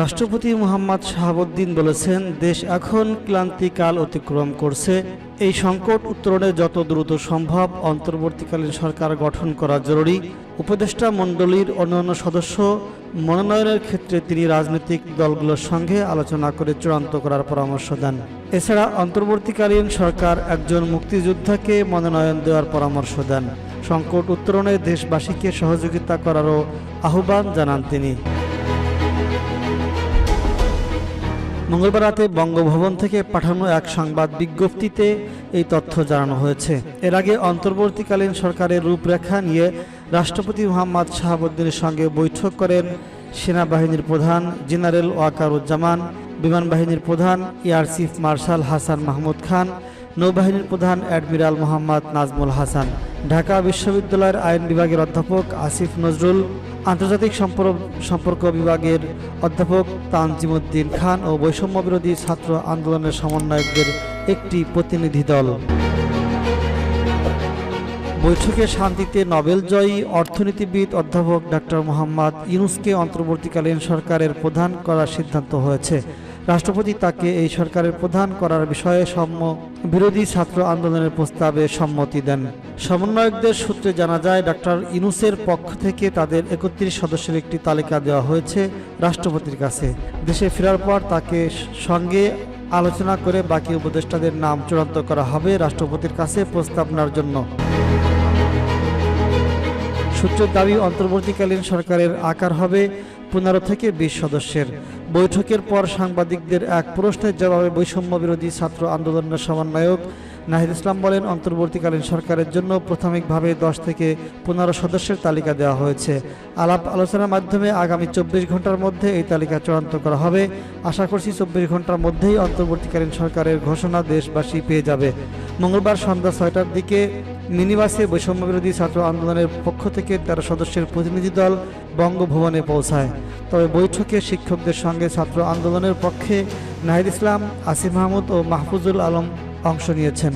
রাষ্ট্রপতি মোহাম্মদ শাহাবুদ্দিন বলেছেন, দেশ এখন ক্লান্তিকাল অতিক্রম করছে। এই সংকট উত্তরণে যত দ্রুত সম্ভব অন্তর্বর্তীকালীন সরকার গঠন করা জরুরি। উপদেষ্টা মণ্ডলীর অন্যান্য সদস্য মনোনয়নের ক্ষেত্রে তিনি রাজনৈতিক দলগুলোর সঙ্গে আলোচনা করে চূড়ান্ত করার পরামর্শ দেন। এছাড়া অন্তর্বর্তীকালীন সরকার একজন মুক্তিযোদ্ধাকে মনোনয়ন দেওয়ার পরামর্শ দেন। সংকট উত্তরণে দেশবাসীকে সহযোগিতা করারও আহ্বান জানান তিনি। মঙ্গলবার রাতে বঙ্গভবন থেকে পাঠানো এক সংবাদ বিজ্ঞপ্তিতে এই তথ্য জানানো হয়েছে। এর আগে অন্তর্বর্তীকালীন সরকারের রূপরেখা নিয়ে রাষ্ট্রপতি মোহাম্মদ শাহাবুদ্দিনের সঙ্গে বৈঠক করেন সেনাবাহিনীর প্রধান জেনারেল ওয়াকারুজ্জামান, বিমান বাহিনীর প্রধান air chief marshal Hasan Mahmud Khan, নৌবাহিনীর প্রধান অ্যাডমিরাল মোহাম্মদ নাজমুল হাসান, ঢাকা বিশ্ববিদ্যালয়ের আইন বিভাগের অধ্যাপক আসিফ নজরুল আন্তর্জাতিক সম্পর্ক বিভাগের অধ্যাপক তানজিমুদ্দিন খান ও বৈষম্য বিরোধী ছাত্র আন্দোলনের সমন্বয়কদের একটি প্রতিনিধি দল। বৈঠকে শান্তিতে নোবেল জয়ী অর্থনীতিবিদ অধ্যাপক ডক্টর মোহাম্মদ ইউনুসকে অন্তর্বর্তীকালীন সরকারের প্রধান করার সিদ্ধান্ত হয়েছে। রাষ্ট্রপতি তাকে এই সরকারের প্রধান করার বিষয়ে সম্ম, বিরোধী ছাত্র আন্দোলনের প্রস্তাবে সম্মতি দেন। সমন্বয়কদের সূত্রে জানা যায় ডক্টর ইনুসের পক্ষ থেকে তাদের একত্রিশ সদস্যের একটি তালিকা দেওয়া হয়েছে রাষ্ট্রপতির কাছে। দেশে ফেরার পর তাকে সঙ্গে আলোচনা করে বাকি উপদেষ্টাদের নাম চূড়ান্ত করা হবে রাষ্ট্রপতির কাছে প্রস্তাবনার জন্য। সূত্রের দাবি, অন্তর্বর্তীকালীন সরকারের আকার হবে পনেরো থেকে বিশ সদস্যের। বৈঠকের পর সাংবাদিকদের এক প্রশ্নের জবাবে বৈষম্য বিরোধী ছাত্র আন্দোলনের সমন্বয়ক নাহিদ ইসলাম বলেন, অন্তর্বর্তীকালীন সরকারের জন্য প্রাথমিকভাবে দশ থেকে পনেরো সদস্যের তালিকা দেওয়া হয়েছে। আলাপ আলোচনার মাধ্যমে আগামী চব্বিশ ঘণ্টার মধ্যে এই তালিকা চূড়ান্ত করা হবে। আশা করছি চব্বিশ ঘণ্টার মধ্যেই অন্তর্বর্তীকালীন সরকারের ঘোষণা দেশবাসী পেয়ে যাবে। মঙ্গলবার সন্ধ্যা ছয়টার দিকে মিনিবাসে বৈষম্য বিরোধী ছাত্র আন্দোলনের পক্ষ থেকে তেরো সদস্যের প্রতিনিধি দল বঙ্গভবনে পৌঁছায়। তবে বৈঠকে শিক্ষকদের সঙ্গে ছাত্র আন্দোলনের পক্ষে নাহিদ ইসলাম, আসিফ মাহমুদ ও মাহফুজুল আলম অংশ নিয়েছেন।